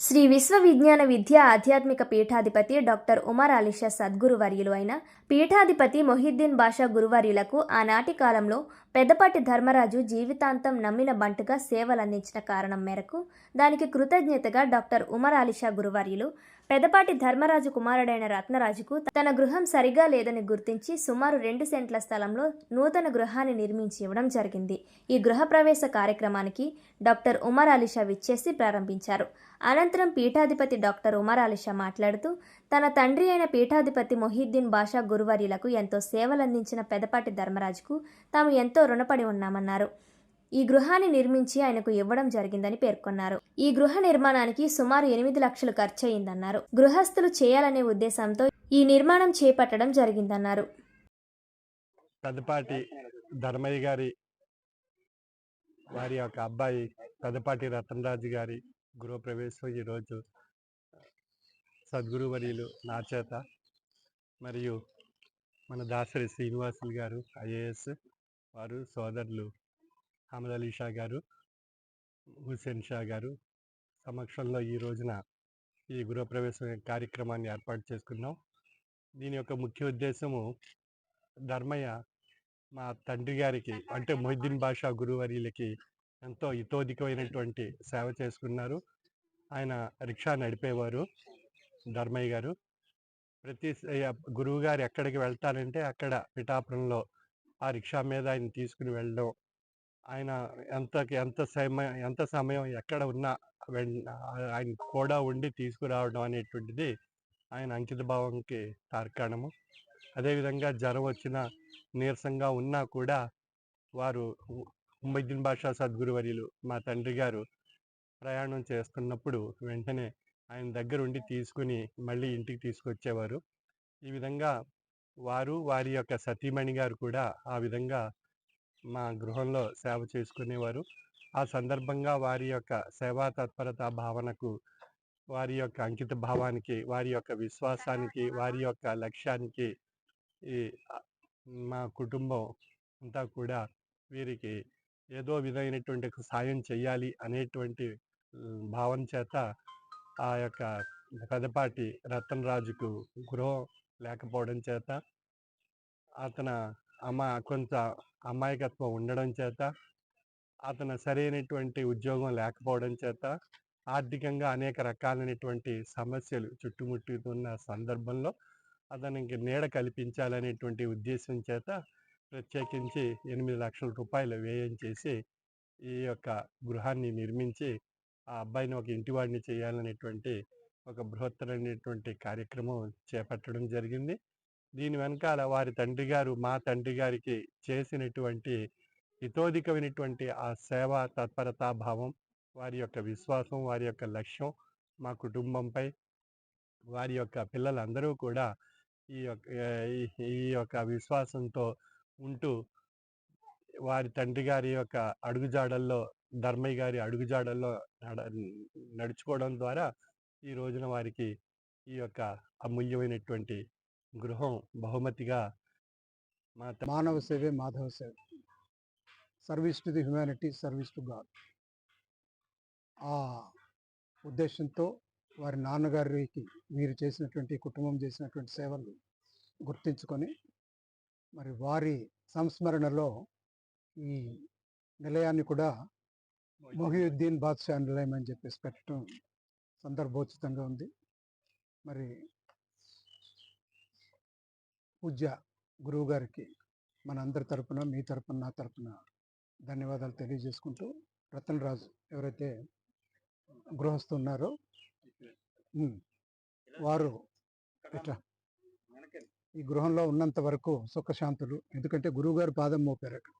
శ్రీ విశ్వవిజ్ఞాన విద్య ఆధ్యాత్మిక పీఠాధిపతి డాక్టర్ ఉమర్ అలీషా సద్గురు వర్యులు అయిన పీఠాధిపతి మొహిద్దీన్ బాషా గురువర్యులకు ఆనాటి కాలంలో పెద్దపాటి ధర్మరాజు జీవితాంతం నమ్మిన బంటుగా సేవలందించిన కారణం మేరకు దానికి కృతజ్ఞతగా డాక్టర్ ఉమర్ అలీషా గురువర్యులు పెద్దపాటి ధర్మరాజు కుమారుడైన రత్నరాజుకు తన గృహం సరిగా లేదని గుర్తించి సుమారు రెండు సెంట్ల స్థలంలో నూతన గృహాన్ని నిర్మించి ఇవ్వడం జరిగింది. ఈ గృహప్రవేశ కార్యక్రమానికి డాక్టర్ ఉమర్ అలీషా విచ్చేసి ప్రారంభించారు. అనంతరం పీఠాధిపతి డాక్టర్ ఉమర్ అలీషా మాట్లాడుతూ తన తండ్రి అయిన పీఠాధిపతి మొహిద్దీన్ బాషా గురువర్యులకు ఎంతో సేవలందించిన పెదపాటి ధర్మరాజుకు తాము ఎంతో రుణపడి ఉన్నామన్నారు. ఈ గృహాన్ని నిర్మించి ఆయనకు ఇవ్వడం జరిగిందని పేర్కొన్నారు. ఈ గృహ నిర్మాణానికి సుమారు ఎనిమిది లక్షలు ఖర్చయిందన్నారు. గృహస్థులు చేయాలనే ఉద్దేశంతో ఈ నిర్మాణం చేపట్టడం జరిగిందన్నారు. పెద్దపాటి ధర్మయ్య గారి వారి యొక్క అబ్బాయి పెద్దపాటి రతన్రాజు గారి గృహప్రవేశం ఈరోజు సద్గురు వర్యులు నా చేత మరియు మన దాసరి శ్రీనివాసులు గారు ఐఏఎస్ వారు సోదరులు అహ్మద్ అలీ షా గారు హుసేన్ షా గారు సమక్షంలో ఈ రోజున ఈ గృహప్రవేశం కార్యక్రమాన్ని ఏర్పాటు చేసుకున్నాం. దీని యొక్క ముఖ్య ఉద్దేశము ధర్మయ్య మా తండ్రి గారికి అంటే మొహిద్దీన్ బాషా గురువర్యులకి ఎంతో ఇతోధికమైనటువంటి సేవ చేసుకున్నారు. ఆయన రిక్షా నడిపేవారు ధర్మయ్య గారు. ప్రతి గురువు గారు ఎక్కడికి వెళ్తారంటే అక్కడ పిఠాపురంలో ఆ రిక్షా మీద ఆయన తీసుకుని వెళ్ళడం. ఆయన ఎంత ఎంత సమయం ఎంత సమయం ఎక్కడ ఉన్నా వెన్- ఆయన కూడా ఉండి తీసుకురావడం అనేటువంటిది ఆయన అంకిత భావంకి తార్కాణము. అదేవిధంగా జ్వరం వచ్చిన నీరసంగా ఉన్నా కూడా వారు ఉమ్మద్దీన్ బాషా సద్గురువర్యులు మా తండ్రి గారు ప్రయాణం చేస్తున్నప్పుడు వెంటనే ఆయన దగ్గర ఉండి తీసుకుని మళ్ళీ ఇంటికి తీసుకొచ్చేవారు. ఈ విధంగా వారు వారి యొక్క సతీమణి గారు కూడా ఆ విధంగా మా గృహంలో సేవ చేసుకునేవారు. ఆ సందర్భంగా వారి యొక్క సేవా తత్పరత భావనకు వారి యొక్క అంకిత భావానికి వారి యొక్క విశ్వాసానికి వారి యొక్క లక్ష్యానికి ఈ మా కుటుంబం అంతా కూడా వీరికి ఏదో విధమైనటువంటి సాయం చేయాలి అనేటువంటి భావన చేత ఆ యొక్క పెదపాటి రతన్ రాజుకు గృహం లేకపోవడం చేత అతను అమ్మ కొంత అమాయకత్వం ఉండడం చేత అతను సరైనటువంటి ఉద్యోగం లేకపోవడం చేత ఆర్థికంగా అనేక రకాలైనటువంటి సమస్యలు చుట్టుముట్టుతున్న సందర్భంలో అతనికి నీడ కల్పించాలనేటువంటి ఉద్దేశం చేత ప్రత్యేకించి ఎనిమిది లక్షల రూపాయలు వ్యయం చేసి ఈ యొక్క గృహాన్ని నిర్మించి ఆ అబ్బాయిని ఒక ఇంటివాడిని చేయాలనేటువంటి ఒక బృహత్తరమైనటువంటి కార్యక్రమం చేపట్టడం జరిగింది. దీని వెనకాల వారి తండ్రి గారు మా తండ్రి గారికి చేసినటువంటి హితోధికమైనటువంటి ఆ సేవ తత్పరతా భావం వారి యొక్క విశ్వాసం వారి యొక్క లక్ష్యం మా కుటుంబంపై వారి యొక్క పిల్లలందరూ కూడా ఈ యొక్క ఈ- ఈ యొక్క విశ్వాసంతో ఉంటూ వారి తండ్రి గారి యొక్క అడుగుజాడల్లో ధర్మయ్య గారి అడుగుజాడల్లో నడ నడుచుకోవడం ద్వారా ఈ రోజున వారికి ఈ యొక్క అమూల్యమైనటువంటి గృహం బహుమతిగా మా మానవ సేవే మాధవ సేవ. Service to the humanity service to God. ఆ ఉద్దేశంతో వారి నాన్నగారికి వీరు చేసినటువంటి కుటుంబం చేసినటువంటి సేవలు గుర్తించుకొని మరి వారి సంస్మరణలో ఈ నిలయాన్ని కూడా మొహియుద్దీన్ బాద్షా నిలయం అని చెప్పేసి పెట్టడం సందర్భోచితంగా ఉంది. మరి పూజ్య గురువు గారికి మన అందరి తరపున మీ తరపున నా తరపున ధన్యవాదాలు తెలియజేసుకుంటూ రతన్ రాజు ఎవరైతే గృహస్థు ఉన్నారో వారు ఇట్లా ఈ గృహంలో ఉన్నంత వరకు సుఖశాంతులు ఎందుకంటే గురువు గారు పాదం మోపారు అక్కడ.